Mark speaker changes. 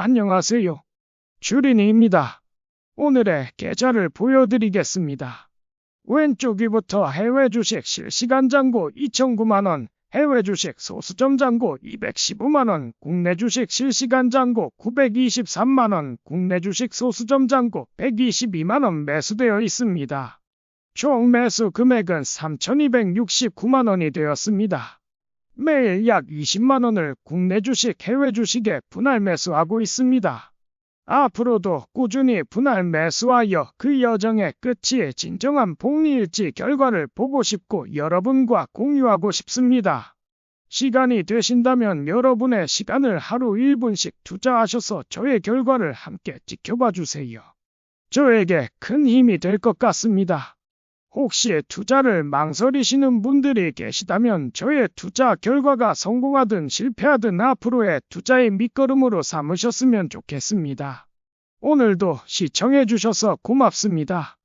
Speaker 1: 안녕하세요. 주린이입니다. 오늘의 계좌를 보여드리겠습니다. 왼쪽 위부터 해외 주식 실시간 잔고 2,009만원, 해외 주식 소수점 잔고 215만원, 국내 주식 실시간 잔고 923만원, 국내 주식 소수점 잔고 122만원 매수되어 있습니다. 총 매수 금액은 3,269만원이 되었습니다. 매일 약 20만원을 국내 주식, 해외 주식에 분할 매수하고 있습니다. 앞으로도 꾸준히 분할 매수하여 그 여정의 끝이 진정한 복리일지 결과를 보고 싶고 여러분과 공유하고 싶습니다. 시간이 되신다면 여러분의 시간을 하루 1분씩 투자하셔서 저의 결과를 함께 지켜봐 주세요. 저에게 큰 힘이 될 것 같습니다. 혹시 투자를 망설이시는 분들이 계시다면 저의 투자 결과가 성공하든 실패하든 앞으로의 투자의 밑거름으로 삼으셨으면 좋겠습니다. 오늘도 시청해주셔서 고맙습니다.